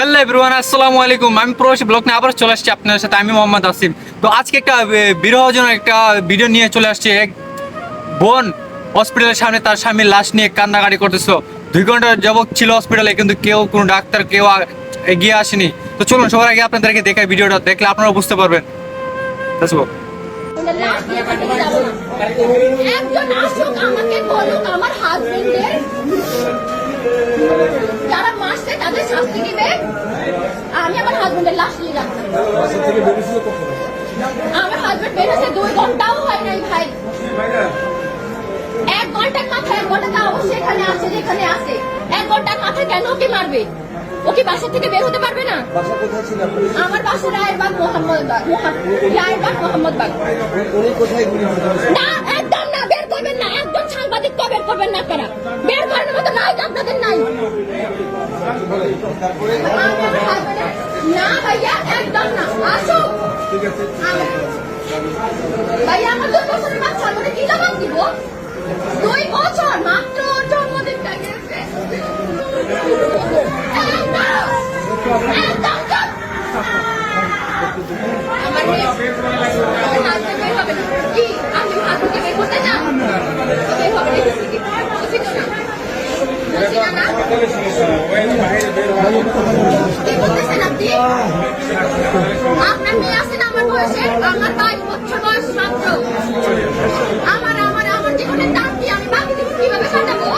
Hello everyone, আসসালামু আলাইকুম। আমি প্রবাসী ব্লগ নিয়ে আবার চলে আসছি আপনাদের সাথে। আমি মোহাম্মদ আসিম। তো আজকে একটা বিরহজনক একটা ভিডিও নিয়ে চলে আসছি। এক বোন হসপিটালের সামনে তার স্বামীর লাশ নিয়ে কান্নাকাটি করতেছো দুই ঘণ্টা যাবত ছিল হসপিটালে কিন্তু কেউ, কোনো ডাক্তার, কেউ এগিয়ে আসেনি। তো চলুন, সবার আগে আপনাদেরকে দেখাই ভিডিওটা। দেখলে আপনারা বুঝতে পারবেন। যারা অবশ্যই আছে যেখানে আছে। এক ঘণ্টার মাথায় কেন ওকে মারবে? ও কি বাসা থেকে বের হতে পারবে না? বাসা কোথায় ছিল আমার বাসা রায়েরবাগ মোহাম্মদ রায়েরবাগ মোহাম্মদবাগ উনি কোথায় না একদম না বের করবেন না। একদম সাংবাদিক তো বের করবেন না আপনারা। বের করার মতো নাই আপনাদের নাই। তারপরে? আমি আমার husband-এর- না ভাইয়া একদম না। আসুক। আমি- ভাইয়া আমার দুই বছরের বাচ্চা আপনার মেয়ে আছে না আমার বয়সে আমার বাইশ বছর বয়স মাত্র আমার আমার আমার জীবনের দাম কি আমি বাকি জীবন কীভাবে কাটাবো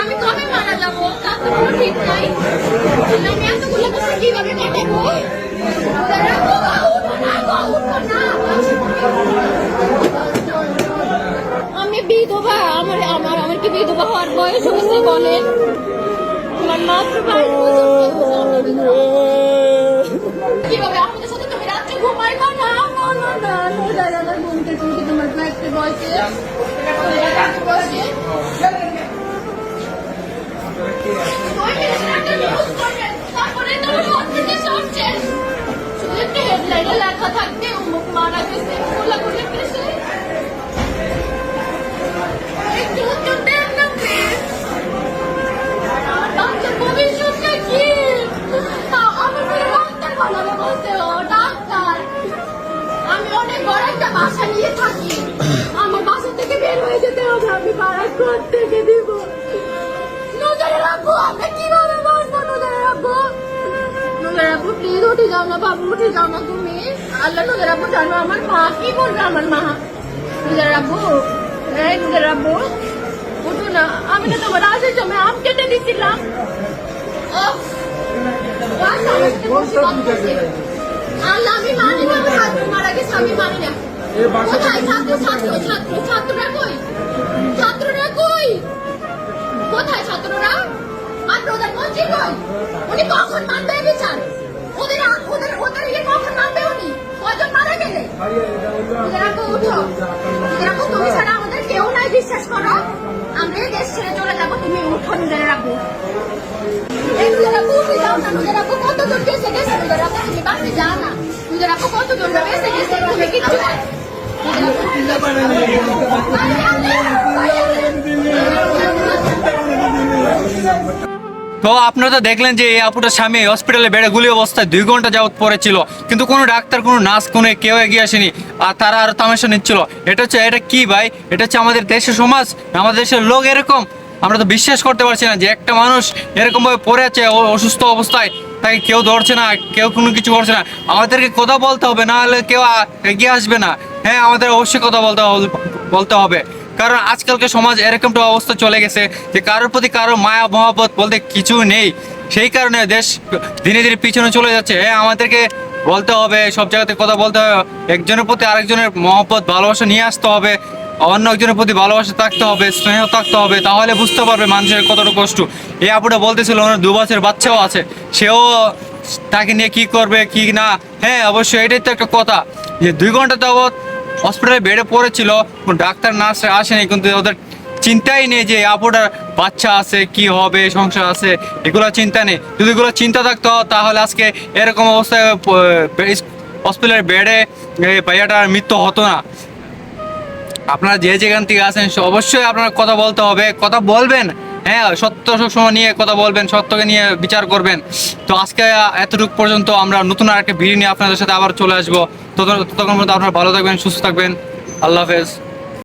আমি কবে মারা যাব তার তো কোনো ঠিক নাই আমি এতগুলো বছর আমি বিধবা, আমার আমার আমার কি বিধবা হওয়ার বয়স হয়েছে বলেন? আমার মাত্র বাইশ বয়স। কীভাবে আমাদের সাথে তুমি রাত্রে ঘুমাইবা না না না না দাদা দাদা ঘুমতে কি তোমার ব্যাগতে বসে। বসে। ওই বাসা নিয়ে থাকি। আমার বাসা থেকে বের হয়ে যেতে হবে। আমি ভাড়া কোথ থেকে দিব। নজরে রাখব আমরা আমার মা নজরে রাখব এই নজরে রাখব উঠো না। আমি না তোমার আসার সময় আম কেটে দিছিলাম। উফ, বাস আমার সাথে বসে কথা বলছে। আল্লাহ আমি মানি না হাজবেন্ড মারা গেছে আমি মানি না। কোথায়? ছাত্র ছাত্র ছাত্র ছাত্ররা কই? ছাত্ররা কই? কোথায় ছাত্ররা? আর প্রধানমন্ত্রী কই? উনি কখন মানবে বিচার? ওদের ওদের ওদের ইয়ে কখন মানবে উনি কজন মারা গেলে? না কত দূর গেছে গেছে নিজের না। তো আপনারা তো দেখলেন যে এই আপুটার স্বামী হসপিটালে বেড়ে গুলি অবস্থায় দুই ঘণ্টা যাবত পড়েছিল। কিন্তু কোনো ডাক্তার, কোনো নার্স, কোনো কেউ এগিয়ে আসেনি। আর তারা আর তামাশা নিচ্ছিল। এটা হচ্ছে, এটা কি ভাই? এটা হচ্ছে আমাদের দেশের সমাজ, আমাদের দেশের লোক এরকম। আমরা তো বিশ্বাস করতে পারছি না যে একটা মানুষ এরকম ভাবে পড়ে আছে অসুস্থ অবস্থায়। তাকে কেউ ধরছে না, কেউ কোনো কিছু করছে না। আমাদেরকে কথা বলতে হবে, না হলে কেউ এগিয়ে আসবে না। হ্যাঁ আমাদের অবশ্যই কথা বলতে বলতে হবে। কারণ আজকালকে সমাজ এরকমটা অবস্থা চলে গেছে যে কারোর প্রতি কারও মায়া মহাবত বলতে কিছু নেই। সেই কারণে দেশ ধীরে ধীরে পিছনে চলে যাচ্ছে। হ্যাঁ আমাদেরকে বলতে হবে, সব জায়গাতে কথা বলতে হবে, একজনের প্রতি আরেকজনের মহব্বত, ভালোবাসা নিয়ে আসতে হবে, অন্য একজনের প্রতি ভালোবাসা থাকতে হবে, স্নেহ থাকতে হবে, তাহলে বুঝতে পারবে মানুষের কতটা কষ্ট। এই আপুটা বলতেছিল, ওনার দু বছর বাচ্চাও আছে। সেও তাকে নিয়ে কি করবে, কি না? হ্যাঁ অবশ্যই, এটাই তো একটা কথা। যে দুই ঘণ্টা যাবৎ হসপিটালে বেডে পড়েছিল ডাক্তার, নার্স আসেনি, কিন্তু ওদের চিন্তাই নেই যে আপুটার বাচ্চা আছে, কি হবে, সংসার আছে, এগুলো চিন্তা নেই। যদি এগুলো চিন্তা থাকতো, তাহলে আজকে এরকম অবস্থায় হসপিটালের বেডে ভাইয়াটার মৃত্যু হতো না। আপনারা যে যেখান থেকে আসেন অবশ্যই আপনারা কথা বলতে হবে, কথা বলবেন। হ্যাঁ সত্য সবসময় নিয়ে কথা বলবেন, সত্যকে নিয়ে বিচার করবেন। তো আজকে, এতটুকু পর্যন্ত আমরা নতুন আর একটা ভিডিও নিয়ে আপনাদের সাথে আবার চলে আসব। ততক্ষণ পর্যন্ত আপনারা ভালো থাকবেন, সুস্থ থাকবেন। আল্লাহ হাফেজ।